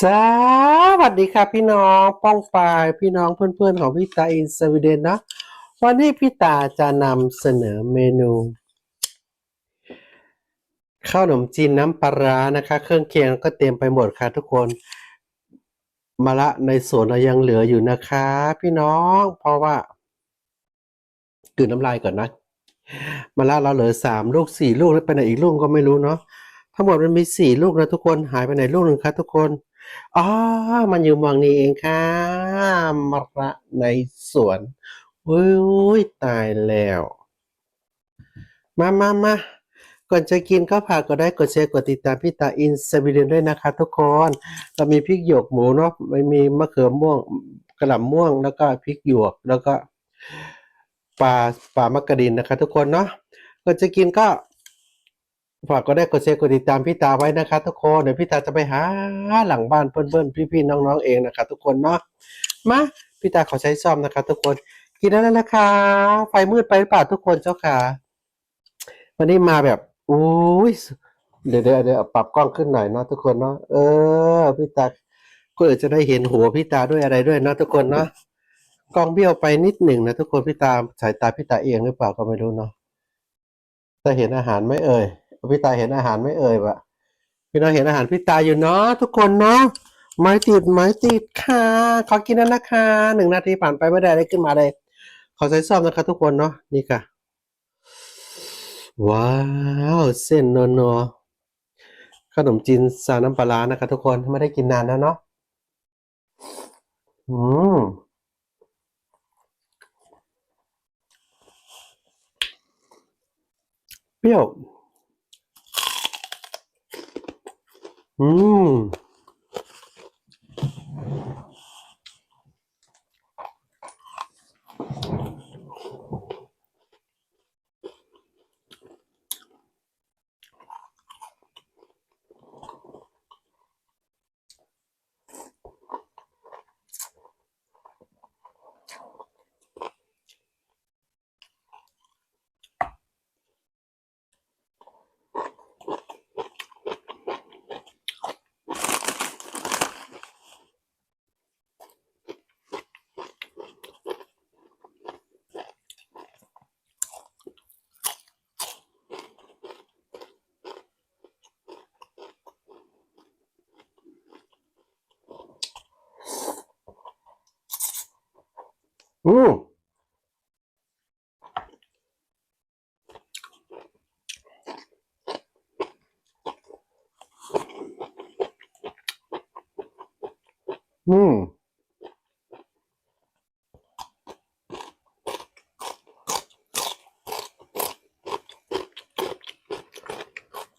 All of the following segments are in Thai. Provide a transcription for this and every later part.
สวัสดีครับพี่น้องป้องปายพี่น้องเพื่อนๆของพี่ตาอินสวีเดนนะวันนี้พี่ตาจะนำเสนอเมนูข้าวหนมจีนน้ำปลาร้านะคะ เครื่องเคียงก็เตรียมไปหมดค่ะทุกคนมะละในสวนเรายังเหลืออยู่นะคะ พี่น้องเพราะว่ากืนน้ำลายก่อนนะมะละเราเหลือสามลูกสี่ลูกแล้วไปไหนอีกลูกก็ไม่รู้เนาะทั้งหมดมันมีสี่ลูกนะทุกคนหายไปไหนลูกหนึ่งคะทุกคน อ๋อ มันอยู่มองนี้เองค่ะมะระในสวนอุ้ยตายแล้ว มามามาก่อนจะกินก็ฝากกดได้กดแชร์กดติดตามพี่ตาอินสวีเดนด้วยนะคะทุกคน เรามีพริกหยวกหมูเนาะไม่มีมะเขือม่วงกระหล่ำม่วงแล้วก็พริกหยวกแล้วก็ปลาปลามะกระดินนะคะ ทุกคนเนาะก่อนจะกินก็ ฝากก็ได้กดแชร์กดติดตามพี่ตาไว้นะคะทุกคนเดี๋ยวพี่ตาจะไปหาหลังบ้านเพื่อนๆพี่ๆน้องๆเองนะคะทุกคนเนาะมาพี่ตาขอใช้ซ่อมนะคะทุกคนกินได้แล้วนะคะ ไฟมืดไปหรือเปล่าทุกคนเจ้าค่ะ วันนี้มาแบบอุ้ยเดี๋ยวเดี๋ยวเดี๋ยวปรับกล้องขึ้นหน่อยเนาะทุกคนเนาะเออพี่ตาก็จะได้เห็นหัวพี่ตาด้วยอะไรด้วยเนาะทุกคนเนาะกล้องเบี้ยวไปนิดหนึ่งนะทุกคนพี่ตาสายตาพี่ตาเอียงหรือเปล่าก็ไม่รู้เนาะจะเห็นอาหารไหมเอ่ย พี่ตาเห็นอาหารไหมเอ่ยวะพี่น้องเห็นอาหารพี่ตาอยู่เนาะทุกคนเนาะไม้ติดไม้ติดค่ะขอกินแล้วนะคะหนึ่งนาทีผ่านไปไม่ได้อะไรขึ้นมาเลย ขอใช้ซ่อมนะคะทุกคนเนาะนี่ค่ะ ว้าวเส้นนัวๆขนมจีนซาน้ำปลาร้านะคะทุกคนไม่ได้กินนานแล้วเนาะอืมเปรี้ยว 嗯。 อืมอืมอืม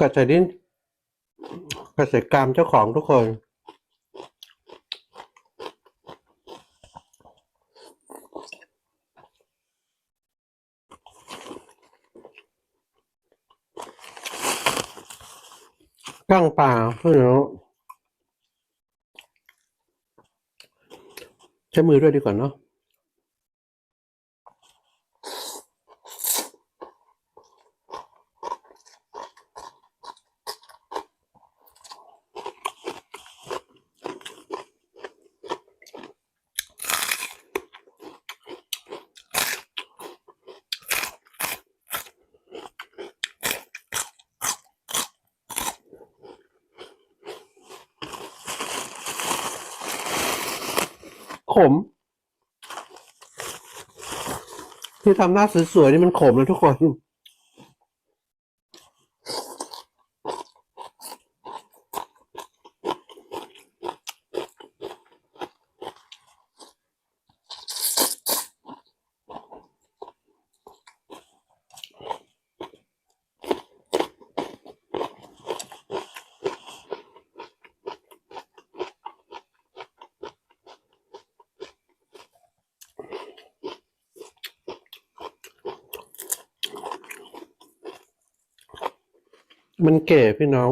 กระใส่ดิ้นกระใส่กรามเจ้าของทุกคน ช่างป่าเพื่อนน้ใช้มือด้วยดีกว่าเนาะ ขม ที่ทำหน้าสวยๆนี่มันขมเลยทุกคน มันแก่พี่น้อง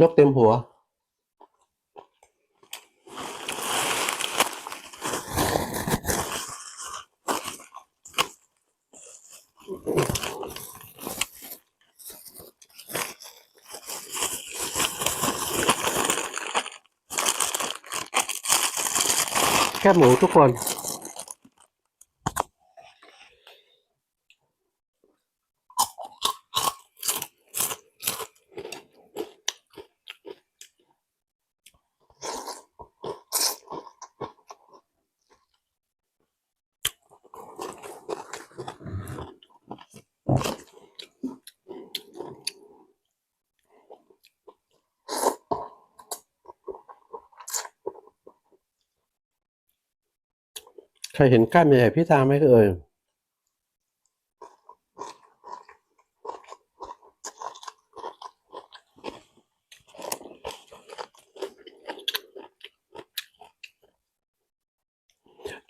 นกเต็มหัว แคบหมูทุกคน ใครเห็นกล้ามใหญ่พี่ตาไหมเอ่ย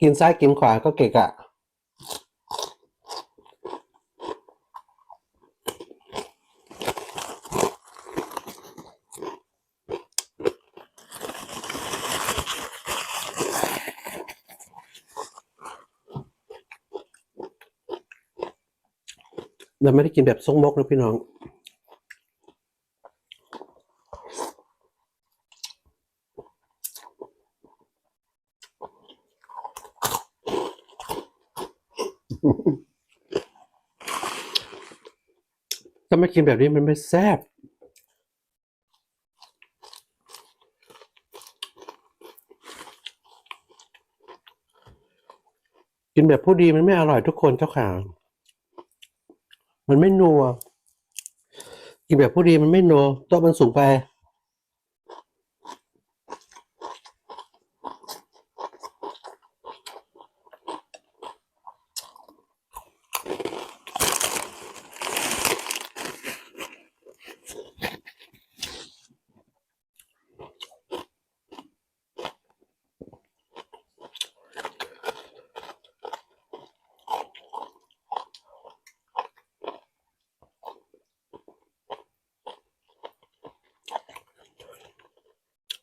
กินซ้ายกินขวาก็เกะกะ เราไม่ได้กินแบบซกมกนะพี่น้อง ถ้าไม่กินแบบนี้มันไม่แซ่บกินแบบผู้ดีมันไม่อร่อยทุกคนเจ้าข่าว มันไม่นัวกินแบบผู้ดีมันไม่นัวโต๊ะมันสูงไป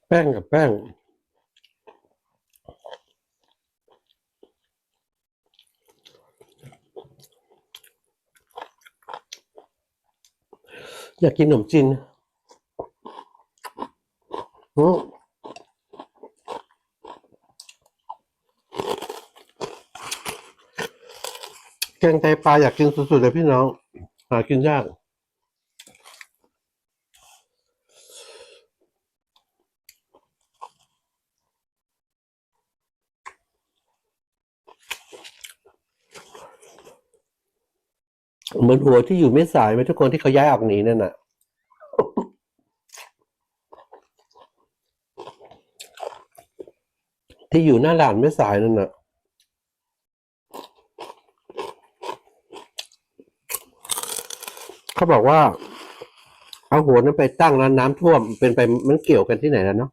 แป้งกับแป้ง อยากกินขนมจีนอืมแกงไตปลาอยากกินสุดๆเลยพี่น้อง หากินยาก เหมือนหัวที่อยู่ไม่สายไหมทุกคนที่เขาย้ายออกหนีนั่นน่ะที่อยู่หน้าด่านไม่สายนั่นน่ะเขาบอกว่า เอาหัวนั้นไปตั้งแล้วน้ำท่วมเป็นไปมันเกี่ยวกันที่ไหนแล้วเนาะ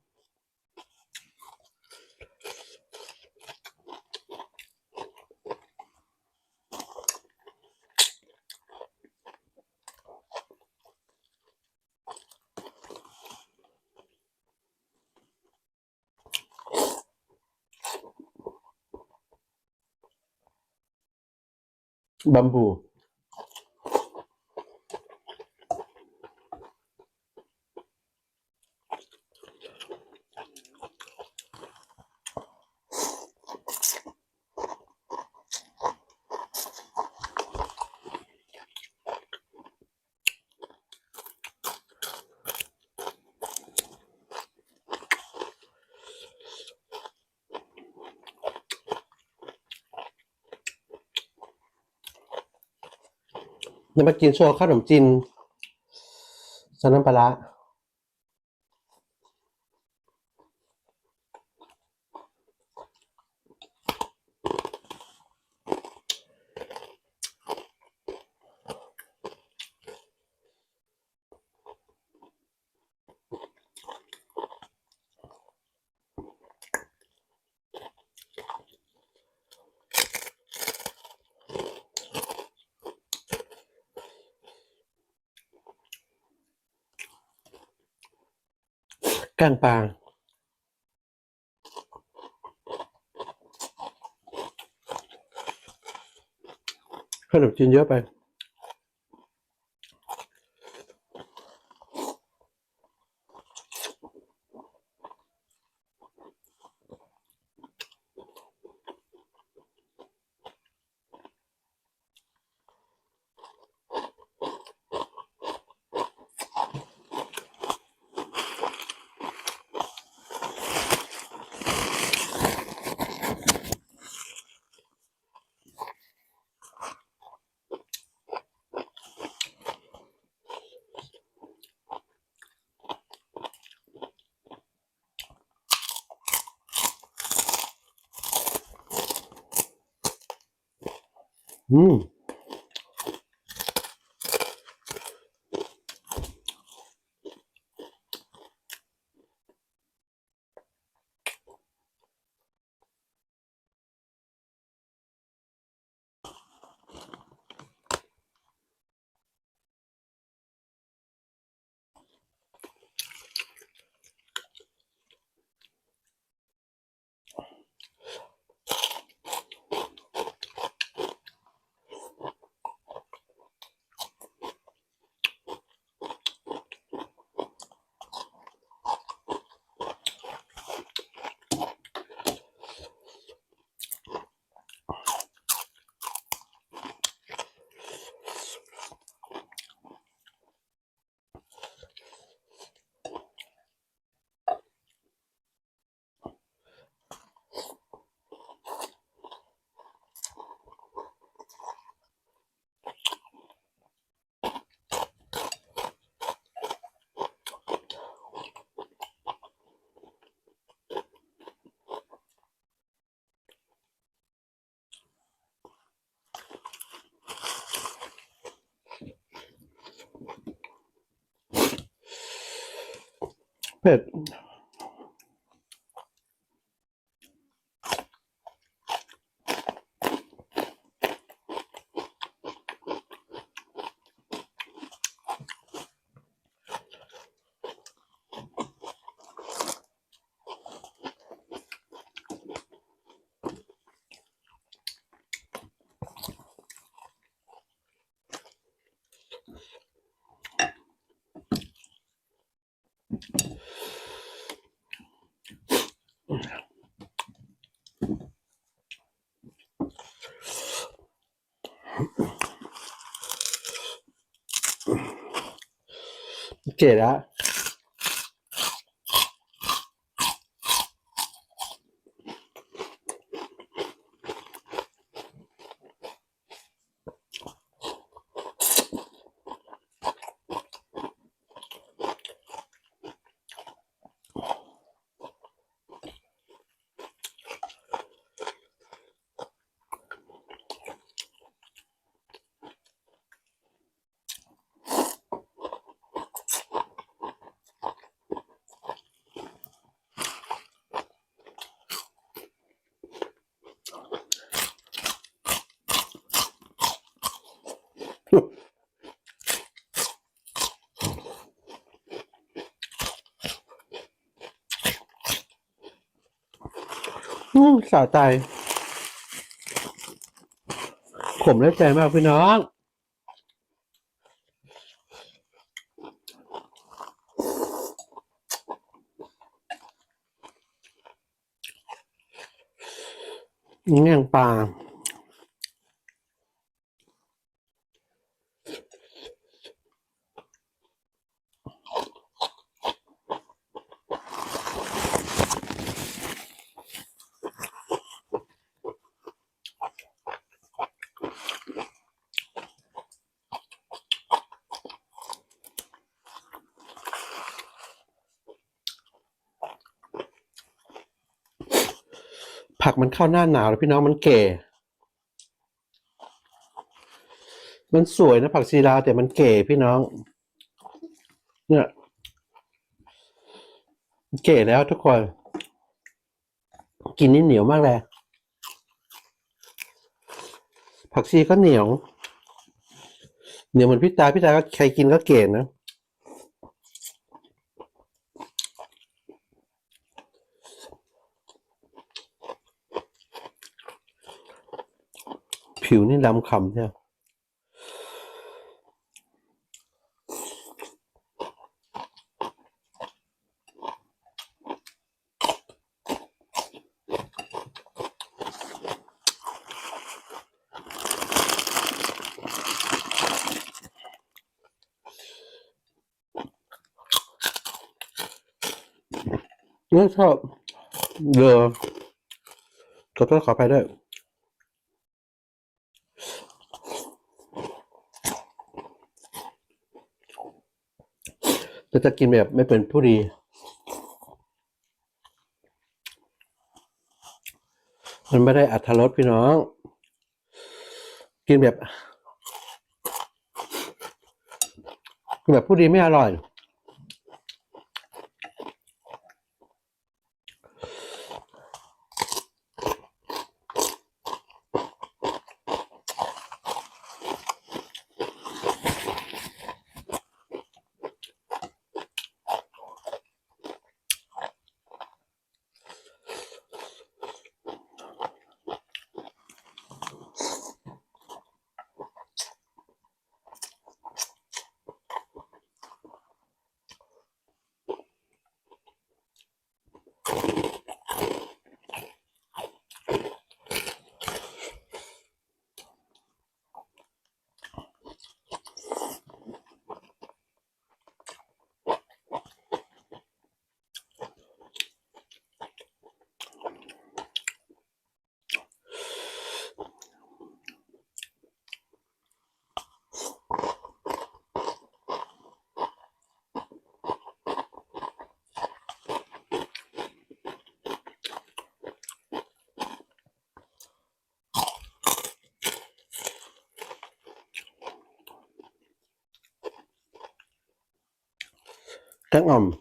บั มบูจะมากินโชว์ข้าวขนมจีนซอสน้ำปลาร้า ก้างปลาขนมจีนเยอะไป อื ม เผ็ด เก๋แล้ว อืมสาใจ ขมและใจมากพี่น้องแง่งปลา ผักมันเข้าหน้าหนาวแล้วพี่น้องมันแก่ มันสวยนะผักชีลาวแต่มันแก่พี่น้อง เนี่ยมันแก่แล้วทุกคน กินนี่เหนียวมากเลยผักชีก็เหนียว เหนียวเหมือนพี่ตาพี่ตาก็ใครกินก็เก่นะ ผิวนี่ดำคำใช่ไหมเนี่ชอบเรือขอโทษขออภัยด้วย แต่ จะกินแบบไม่เป็นผู้ดีมันไม่ได้อัธรสพี่น้อง กินแบบกินแบบผู้ดีไม่อร่อย Tamam.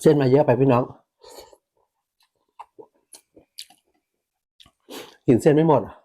เส้นมาเยอะไปพี่น้อง กินเส้นไม่หมดอื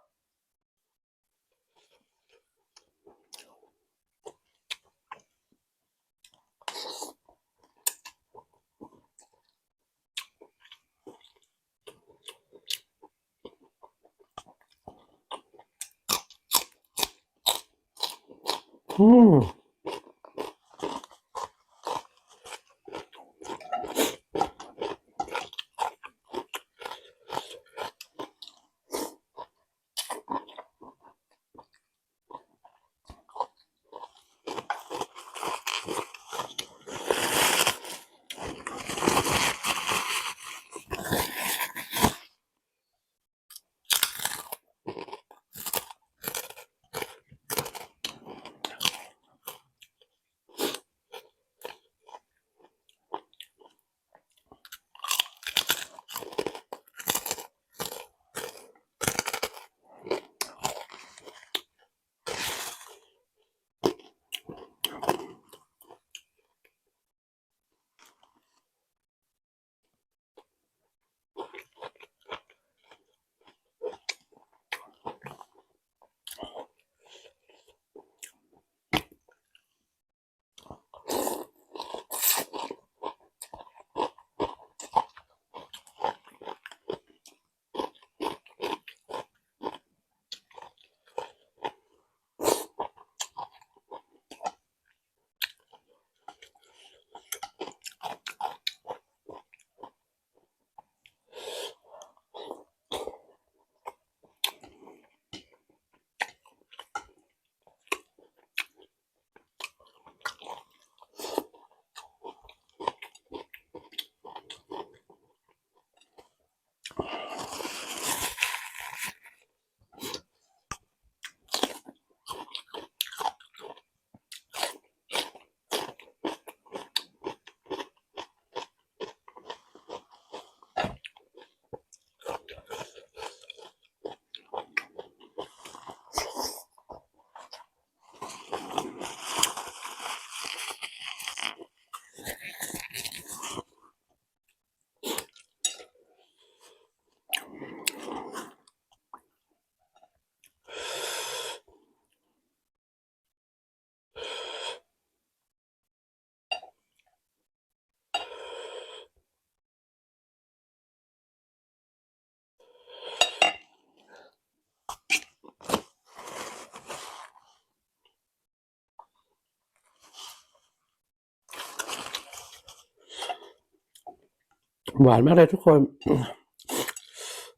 หวานมากเลยทุกคน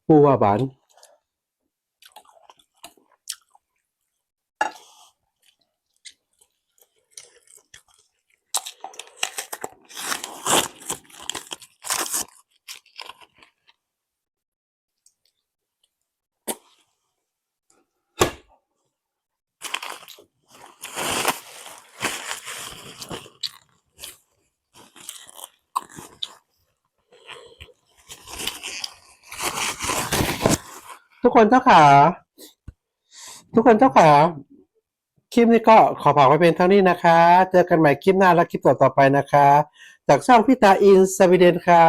ปูว่าหวาน ทุกคนเจ้าขา ทุกคนเจ้าขาคลิปนี้ก็ขอฝากไว้เป็นเท่านี้นะคะ เจอกันใหม่คลิปหน้าและคลิปต่อๆไปนะคะ จากช่องพิตาอินสวีเดนค่ะ